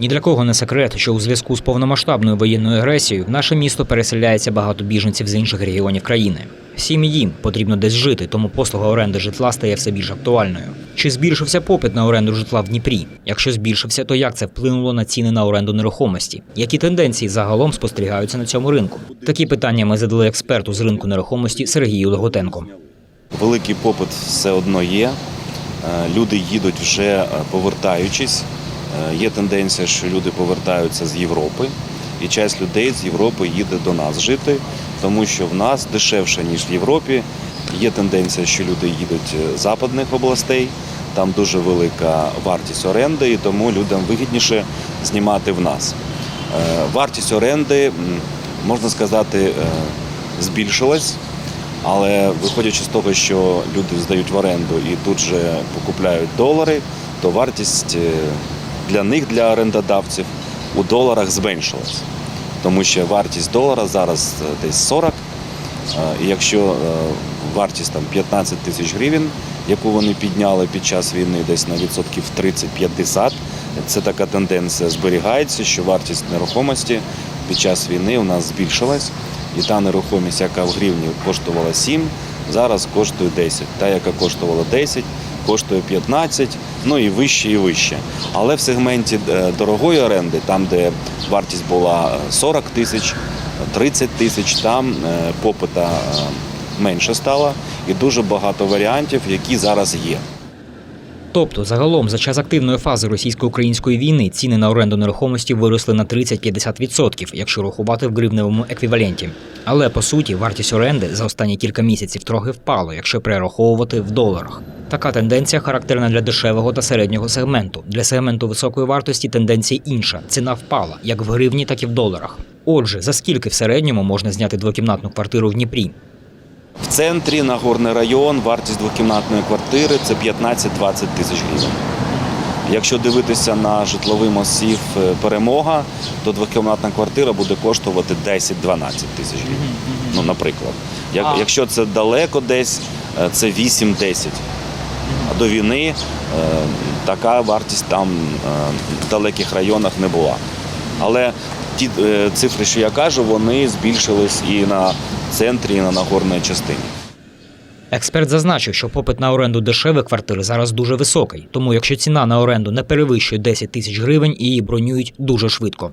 Ні для кого не секрет, що у зв'язку з повномасштабною воєнною агресією в наше місто переселяється багато біженців з інших регіонів країни. Всім їм потрібно десь жити, тому послуга оренди житла стає все більш актуальною. Чи збільшився попит на оренду житла в Дніпрі? Якщо збільшився, то як це вплинуло на ціни на оренду нерухомості? Які тенденції загалом спостерігаються на цьому ринку? Такі питання ми задали експерту з ринку нерухомості Сергію Леготенко. Великий попит все одно є. Е, Люди їдуть вже е, повертаючись. Е, Є тенденція, що люди повертаються з Європи, і часть людей з Європи їде до нас жити, тому що в нас дешевше, ніж в Європі. Є тенденція, що люди їдуть е, з западних областей, там дуже велика вартість оренди, і тому людям вигідніше знімати в нас. Е, Вартість оренди, можна сказати, збільшилась. Але виходячи з того, що люди здають в оренду і тут же покупляють долари, то вартість для них, для орендодавців, у доларах зменшилась. Тому що вартість долара зараз е, десь 40. е, І якщо е, вартість там 15 тисяч гривень, яку вони підняли під час війни десь на відсотків 30-50, це така тенденція зберігається, що вартість нерухомості під час війни у нас збільшилась. І та нерухомість, яка в гривні коштувала 7, зараз коштує 10. Та, яка коштувала 10, коштує 15, ну і вище, і вище. Але в сегменті е, дорогої оренди, там, де вартість була е, 40 тисяч, 30 тисяч, там е, попита е, менше стало і дуже багато варіантів, які зараз є. Тобто, загалом, за час активної фази російсько-української війни ціни на оренду нерухомості виросли на 30-50%, якщо рахувати в гривневому еквіваленті. Але по суті, вартість оренди за останні кілька місяців трохи впала, якщо перераховувати в доларах. Така тенденція характерна для дешевого та середнього сегменту. Для сегменту високої вартості тенденція інша. Ціна впала як в гривні, так і в доларах. Отже, за скільки в середньому можна зняти двокімнатну квартиру в Дніпрі? В центрі Нагорний район вартість двокімнатної квартири це 15-20 тисяч гривень. Якщо дивитися на житловий масив е, перемога, то двокімнатна квартира буде коштувати 10-12 тисяч гривень. Ну, наприклад. Як, Якщо це далеко десь, е, це 8-10. А до війни е, така вартість там в далеких районах не була. Але ті е, цифри, що я кажу, вони збільшились і на центрі, і на нагорній частині. Експерт зазначив, що попит на оренду дешевих квартир зараз дуже високий, тому якщо ціна на оренду не перевищує 10 тисяч гривень, її бронюють дуже швидко.